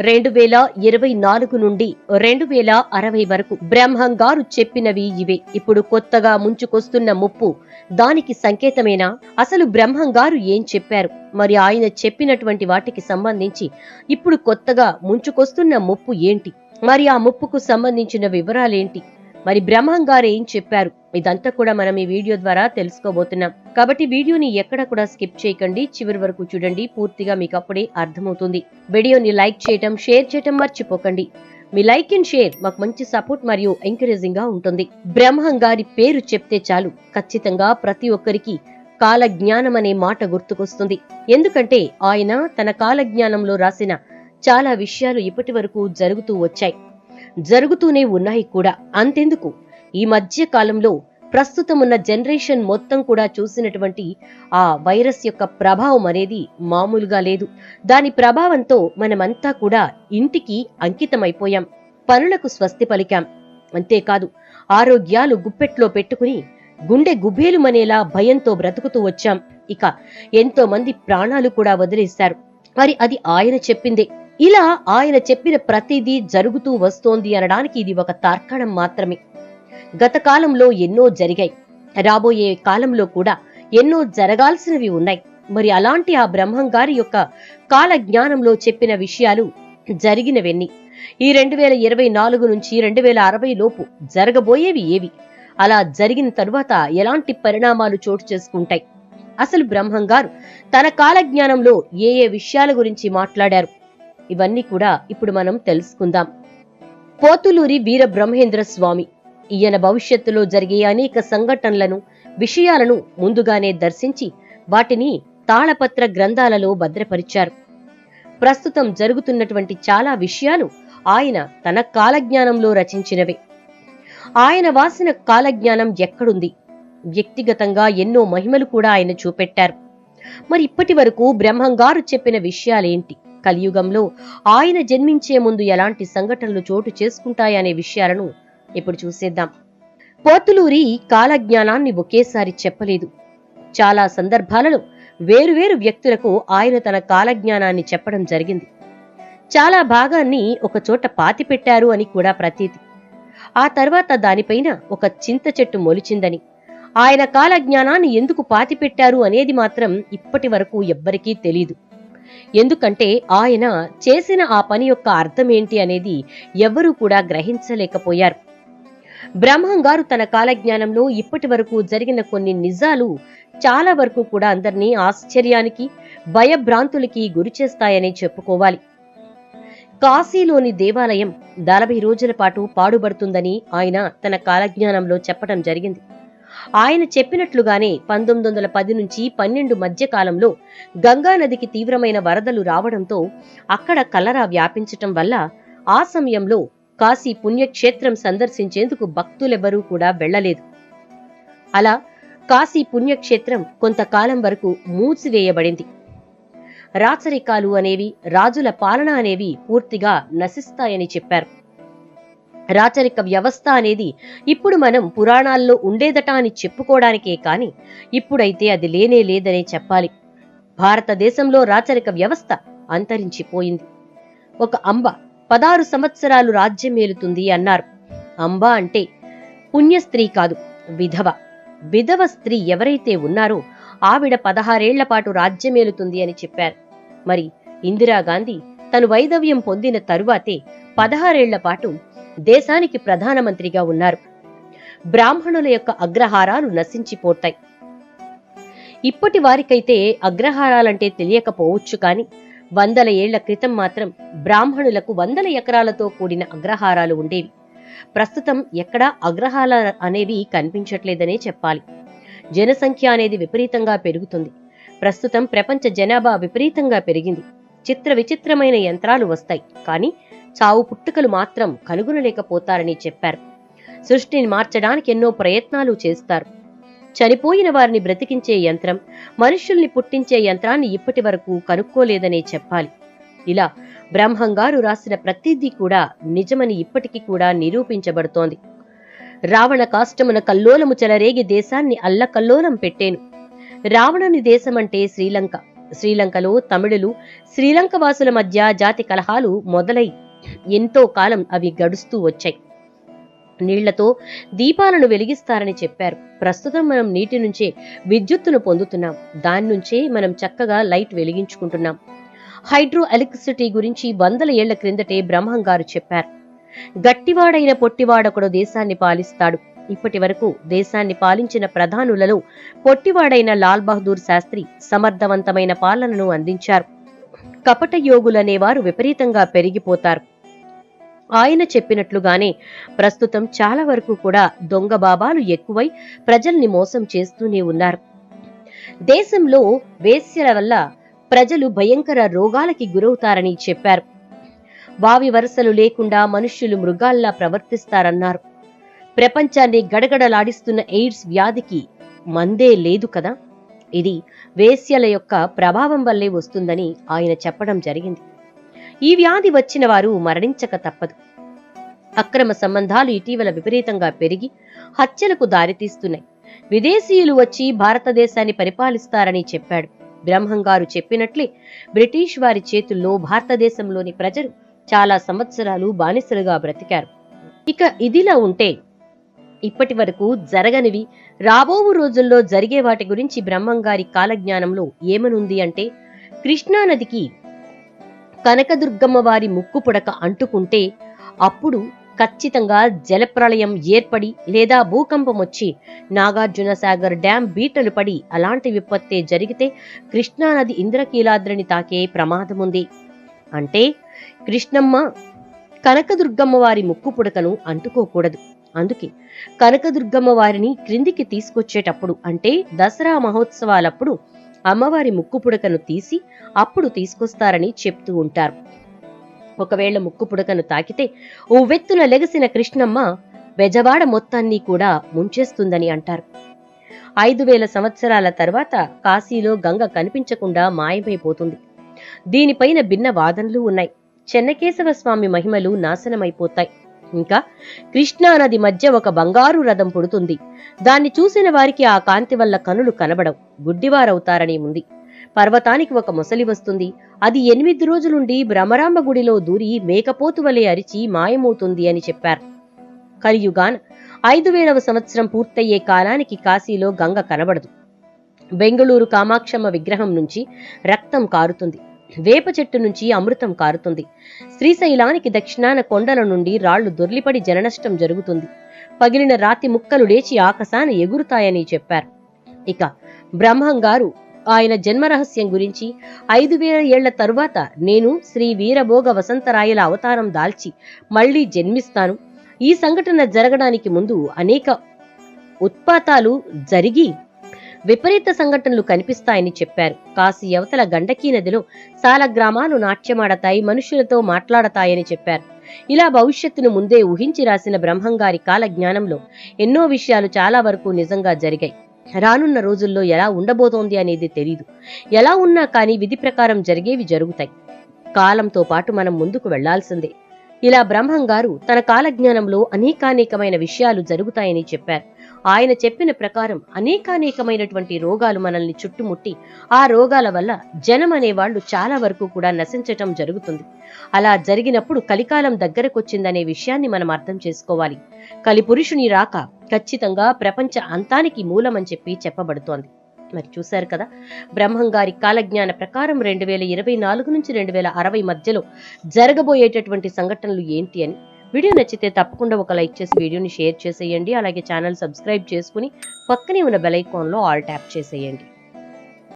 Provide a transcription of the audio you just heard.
రెండు వేల ఇరవై నాలుగు నుండి రెండు వేల అరవై వరకు బ్రహ్మంగారు చెప్పినవి ఇవే. ఇప్పుడు కొత్తగా ముంచుకొస్తున్న ముప్పు దానికి సంకేతమేనా? అసలు బ్రహ్మంగారు ఏం చెప్పారు? మరి ఆయన చెప్పినటువంటి వాటికి సంబంధించి ఇప్పుడు కొత్తగా ముంచుకొస్తున్న ముప్పు ఏంటి? మరి ఆ ముప్పుకు సంబంధించిన వివరాలేంటి? మరి బ్రహ్మం గారు ఏం చెప్పారు? ఇదంతా కూడా మనం ఈ వీడియో ద్వారా తెలుసుకోబోతున్నాం. కాబట్టి వీడియోని ఎక్కడ కూడా స్కిప్ చేయకండి. చివరి వరకు చూడండి. పూర్తిగా మీకు అప్పుడే అర్థమవుతుంది. వీడియోని లైక్ చేయటం షేర్ చేయటం మర్చిపోకండి. మీ లైక్ అండ్ షేర్ మాకు మంచి సపోర్ట్ మరియు ఎంకరేజింగ్గా ఉంటుంది. బ్రహ్మం గారి పేరు చెప్తే చాలు. ఖచ్చితంగా ప్రతి ఒక్కరికి కాల జ్ఞానం అనే మాట గుర్తుకొస్తుంది. ఎందుకంటే ఆయన తన కాల జ్ఞానంలో రాసిన చాలా విషయాలు ఇప్పటి వరకు జరుగుతూ వచ్చాయి. జరుగుతూనే ఉన్నాయి కూడా. అంతెందుకు? ఈ మధ్య కాలంలో ప్రస్తుతం ఉన్న జనరేషన్ మొత్తం కూడా చూసినటువంటి ఆ వైరస్ యొక్క ప్రభావం అనేది మామూలుగా లేదు. దాని ప్రభావంతో మనమంతా కూడా ఇంటికి అంకితమైపోయాం. పనులకు స్వస్తి పలికాం. అంతేకాదు ఆరోగ్యాలు గుప్పెట్లో పెట్టుకుని గుండె గుబేలుమనేలా భయంతో బ్రతుకుతూ వచ్చాం. ఇక ఎంతో మంది ప్రాణాలు కూడా వదిలేశారు. మరి అది ఆయన చెప్పిందే. ఇలా ఆయన చెప్పిన ప్రతిదీ జరుగుతూ వస్తోంది అనడానికి ఇది ఒక తర్కణం మాత్రమే. గత కాలంలో ఎన్నో జరిగాయి. రాబోయే కాలంలో కూడా ఎన్నో జరగాల్సినవి ఉన్నాయి. మరి అలాంటి ఆ బ్రహ్మం గారి యొక్క కాల జ్ఞానంలో చెప్పిన విషయాలు జరిగినవెన్ని? ఈ రెండు వేల ఇరవై నాలుగు నుంచి రెండు వేల అరవై లోపు జరగబోయేవి ఏవి? అలా జరిగిన తరువాత ఎలాంటి పరిణామాలు చోటు చేసుకుంటాయి? అసలు బ్రహ్మం గారు తన కాల జ్ఞానంలో ఏ ఏ విషయాల గురించి మాట్లాడారు? ఇవన్నీ కూడా ఇప్పుడు మనం తెలుసుకుందాం. పోతులూరి వీర బ్రహ్మేంద్ర స్వామి. ఈయన భవిష్యత్తులో జరిగే అనేక సంఘటనలను విషయాలను ముందుగానే దర్శించి వాటిని తాళపత్ర గ్రంథాలలో భద్రపరిచారు. ప్రస్తుతం జరుగుతున్నటువంటి చాలా విషయాలు ఆయన తన కాలజ్ఞానంలో రచించినవే. ఆయన వాసిన కాలజ్ఞానం ఎక్కడుంది? వ్యక్తిగతంగా ఎన్నో మహిమలు కూడా ఆయన చూపెట్టారు. మరి ఇప్పటి వరకు బ్రహ్మంగారు చెప్పిన విషయాలేంటి? కలియుగంలో ఆయన జన్మించే ముందు ఎలాంటి సంఘటనలు చోటు చేసుకుంటాయనే విషయాలను ఇప్పుడు చూసేద్దాం. పోతులూరి కాలజ్ఞానాన్ని ఒకేసారి చెప్పలేదు. చాలా సందర్భాలలో వేరువేరు వ్యక్తులకు ఆయన తన కాలజ్ఞానాన్ని చెప్పడం జరిగింది. చాలా భాగాన్ని ఒకచోట పాతిపెట్టారు అని కూడా ప్రతీతి. ఆ తర్వాత దానిపైన ఒక చింత చెట్టు మొలిచిందని. ఆయన కాలజ్ఞానాన్ని ఎందుకు పాతిపెట్టారు అనేది మాత్రం ఇప్పటి వరకు ఎవ్వరికీ తెలీదు. ఎందుకంటే ఆయన చేసిన ఆ పని యొక్క అర్థం ఏంటి అనేది ఎవ్వరూ కూడా గ్రహించలేకపోయారు. బ్రహ్మం గారు తన కాలజ్ఞానంలో ఇప్పటి వరకు జరిగిన కొన్ని నిజాలు చాలా వరకు కూడా అందరినీ ఆశ్చర్యానికి భయభ్రాంతులకి గురి చేస్తాయని చెప్పుకోవాలి. కాశీలోని దేవాలయం నలభై రోజుల పాటు పాడుబడుతుందని ఆయన తన కాలజ్ఞానంలో చెప్పడం జరిగింది. ఆయన చెప్పినట్లుగానే పంతొమ్మిది వందల పది నుంచి పన్నెండు మధ్య కాలంలో గంగానదికి తీవ్రమైన వరదలు రావడంతో అక్కడ కలరా వ్యాపించటం వల్ల ఆ సమయంలో కాశీ పుణ్యక్షేత్రం సందర్శించేందుకు భక్తులెవరూ కూడా వెళ్ళలేదు అలా కాశీ పుణ్యక్షేత్రం కొంతకాలం వరకు మూసివేయబడింది. రాచరికాలు అనేవి రాజుల పాలన అనేవి పూర్తిగా నశిస్తాయని చెప్పారు. రాచరిక వ్యవస్థ అనేది ఇప్పుడు మనం పురాణాల్లో ఉండేదట అని చెప్పుకోవడానికే కాని ఇప్పుడైతే అది లేనే లేదనే చెప్పాలి. భారతదేశంలో రాచరిక వ్యవస్థ అంతరించిపోయింది. ఒక అంబ పదారు సంవత్సరాలు రాజ్యమేలుతుంది అన్నారు. అంబ అంటే పుణ్యస్త్రీ కాదు విధవ. విధవ స్త్రీ ఎవరైతే ఉన్నారో ఆవిడ పదహారేళ్ళ పాటు రాజ్యమేలుతుంది అని చెప్పారు. మరి ఇందిరాగాంధీ తను వైదవ్యం పొందిన తరువాతే పదహారేళ్ళ పాటు దేశానికి ప్రధానమంత్రిగా ఉన్నారు. బ్రాహ్మణుల యొక్క అగ్రహారాలు నశించిపోతాయి. ఇప్పటి వారికైతే అగ్రహారాలంటే తెలియకపోవచ్చు కాని వందల ఏళ్ళ క్రితం మాత్రం బ్రాహ్మణులకు వందల ఎకరాలతో కూడిన అగ్రహారాలు ఉండేవి. ప్రస్తుతం ఎక్కడా అగ్రహాల అనేవి కనిపించట్లేదనే చెప్పాలి. జనసంఖ్య అనేది విపరీతంగా పెరుగుతుంది. ప్రస్తుతం ప్రపంచ జనాభా విపరీతంగా పెరిగింది. చిత్ర విచిత్రమైన యంత్రాలు వస్తాయి. కానీ చావు పుట్టుకలు మాత్రం కనుగొనలేకపోతారని చెప్పారు. సృష్టిని మార్చడానికి ఎన్నో ప్రయత్నాలు చేస్తారు. చనిపోయిన వారిని బ్రతికించే యంత్రం మనుషుల్ని పుట్టించే యంత్రాన్ని ఇప్పటి వరకు కనుక్కోలేదనే చెప్పాలి. ఇలా బ్రహ్మంగారు రాసిన ప్రతిదీ కూడా నిజమని ఇప్పటికీ కూడా నిరూపించబడుతోంది. రావణ కాష్టమున కల్లోలము చెలరేగి దేశాన్ని అల్లకల్లోలం పెట్టేను. రావణుని దేశమంటే శ్రీలంక. శ్రీలంకలో తమిళులు శ్రీలంక వాసుల మధ్య జాతి కలహాలు మొదలై ఎంతో కాలం అవి గడుస్తూ వచ్చాయి. నీళ్ళతో దీపాలను వెలిగిస్తారని చెప్పారు. ప్రస్తుతం మనం నీటి నుంచే విద్యుత్తును పొందుతున్నాం. దాని నుంచే మనం చక్కగా లైట్ వెలిగించుకుంటున్నాం. హైడ్రో ఎలక్ట్రిసిటీ గురించి వందల ఏళ్ళ క్రిందటే బ్రహ్మం గారు చెప్పారు. గట్టివాడైన పొట్టివాడొకడు దేశాన్ని పాలిస్తాడు. ఇప్పటి వరకు దేశాన్ని పాలించిన ప్రధానులలో పొట్టివాడైన లాల్ బహదూర్ శాస్త్రి సమర్థవంతమైన పాలనను అందించారు. కపట యోగులనేవారు విపరీతంగా పెరిగిపోతారు. ఆయన చెప్పినట్లుగానే ప్రస్తుతం చాలా వరకు కూడా దొంగ బాబాలు ఎక్కువై ప్రజల్ని మోసం చేస్తూనే ఉన్నారు. దేశంలో వేశ్యల వల్ల ప్రజలు భయంకర రోగాలకి గురవుతారని చెప్పారు. వావి వరసలు లేకుండా మనుష్యులు మృగాల్లా ప్రవర్తిస్తారన్నారు. ప్రపంచాన్ని గడగడలాడిస్తున్న ఎయిడ్స్ వ్యాధికి మందే లేదు కదా? ఇది వేశ్యల యొక్క ప్రభావం వల్లే వస్తుందని ఆయన చెప్పడం జరిగింది. ఈ వ్యాధి వచ్చిన వారు మరణించక తప్పదు. అక్రమ సంబంధాలు ఇటీవల విపరీతంగా పెరిగి హత్యలకు దారితీస్తున్నాయి. విదేశీయులు వచ్చి భారతదేశాన్ని పరిపాలిస్తారని చెప్పాడు. బ్రహ్మంగారు చెప్పినట్లే బ్రిటిష్ వారి చేతుల్లో భారతదేశంలోని ప్రజలు చాలా సంవత్సరాలు బానిసలుగా బ్రతికారు. ఇక ఇదిలా ఉంటే ఇప్పటి వరకు జరగనివి. రాబోవు రోజుల్లో జరిగే వాటి గురించి బ్రహ్మంగారి కాలజ్ఞానంలో ఏమనుంది అంటే కృష్ణానదికి కనకదుర్గమ్మ వారి ముక్కు పుడక అంటుకుంటే అప్పుడు ఖచ్చితంగా జలప్రళయం ఏర్పడి లేదా భూకంపం వచ్చి నాగార్జున సాగర్ డ్యాం బీటలు పడి అలాంటి విపత్తే జరిగితే కృష్ణానది ఇంద్రకీలాద్రిని తాకే ప్రమాదముంది. అంటే కృష్ణమ్మ కనకదుర్గమ్మ వారి ముక్కు పుడకను అంటుకోకూడదు. అందుకే కనకదుర్గమ్మ వారిని క్రిందికి తీసుకొచ్చేటప్పుడు అంటే దసరా మహోత్సవాలప్పుడు అమ్మవారి ముక్కు పుడకను తీసి అప్పుడు తీసుకొస్తారని చెప్తూ ఉంటారు. ఒకవేళ ముక్కు పుడకను తాకితే ఉవ్వెత్తున లెగసిన కృష్ణమ్మ బెజవాడ మొత్తాన్ని కూడా ముంచేస్తుందని అంటారు. ఐదు వేల సంవత్సరాల తర్వాత కాశీలో గంగ కనిపించకుండా మాయమైపోతుంది. దీనిపైన భిన్న వాదనలు ఉన్నాయి. చెన్నకేశవ స్వామి మహిమలు నాశనమైపోతాయి. ఇంకా కృష్ణానది మధ్య ఒక బంగారు రథం పుడుతుంది. దాన్ని చూసిన వారికి ఆ కాంతి వల్ల కనులు కనబడవు. గుడ్డివారవుతారని ఉంది. పర్వతానికి ఒక ముసలి వస్తుంది. అది ఎనిమిది రోజులుండి భ్రమరాంబ గుడిలో దూరి మేకపోతు వలె అరిచి మాయమవుతుంది అని చెప్పారు. కలియుగాన్ ఐదు వేలవ సంవత్సరం పూర్తయ్యే కాలానికి కాశీలో గంగ కనబడదు. బెంగళూరు కామాక్షమ్మ విగ్రహం నుంచి రక్తం కారుతుంది. వేప చెట్టు నుంచి అమృతం కారుతుంది. శ్రీశైలానికి దక్షిణాన కొండల నుండి రాళ్ళు దొర్లిపడి జననష్టం జరుగుతుంది. పగిలిన రాతి ముక్కలు లేచి ఆకాశాన ఎగురుతాయని చెప్పారు. ఇక బ్రహ్మం గారు ఆయన జన్మరహస్యం గురించి ఐదు వేల ఏళ్ళ తరువాత నేను శ్రీ వీరభోగ వసంతరాయల అవతారం దాల్చి మళ్ళీ జన్మిస్తాను. ఈ సంఘటన జరగడానికి ముందు అనేక ఉత్పాతాలు జరిగి విపరీత సంఘటనలు కనిపిస్తాయని చెప్పారు. కాశీ అవతల గండకీ నదిలో సాల గ్రామాలు నాట్యమాడతాయి మనుషులతో మాట్లాడతాయని చెప్పారు. ఇలా భవిష్యత్తును ముందే ఊహించి రాసిన బ్రహ్మంగారి కాల జ్ఞానంలో ఎన్నో విషయాలు చాలా వరకు నిజంగా జరిగాయి. రానున్న రోజుల్లో ఎలా ఉండబోతోంది అనేది తెలీదు. ఎలా ఉన్నా కానీ విధి ప్రకారం జరిగేవి జరుగుతాయి. కాలంతో పాటు మనం ముందుకు వెళ్ళాల్సిందే. ఇలా బ్రహ్మం గారు తన కాలజ్ఞానంలో అనేకానేకమైన విషయాలు జరుగుతాయని చెప్పారు. ఆయన చెప్పిన ప్రకారం అనేకానేకమైనటువంటి రోగాలు మనల్ని చుట్టుముట్టి ఆ రోగాల వల్ల జనం అనేవాళ్ళు చాలా వరకు కూడా నశించటం జరుగుతుంది. అలా జరిగినప్పుడు కలికాలం దగ్గరకొచ్చిందనే విషయాన్ని మనం అర్థం చేసుకోవాలి. కలిపురుషుని రాక ఖచ్చితంగా ప్రపంచ అంతానికి మూలమని చెప్పి చెప్పబడుతోంది. మరి చూశారు కదా బ్రహ్మంగారి కాలజ్ఞాన ప్రకారం రెండు వేల ఇరవై నాలుగు నుంచి రెండు వేల అరవై మధ్యలో జరగబోయేటటువంటి సంఘటనలు ఏంటి అని? వీడియో నచ్చితే తప్పకుండా ఒక లైక్ చేసి వీడియోని షేర్ చేసేయండి. అలాగే ఛానల్ సబ్స్క్రైబ్ చేసుకుని పక్కనే ఉన్న బెల్ ఐకాన్లో ఆల్ ట్యాప్ చేసేయండి.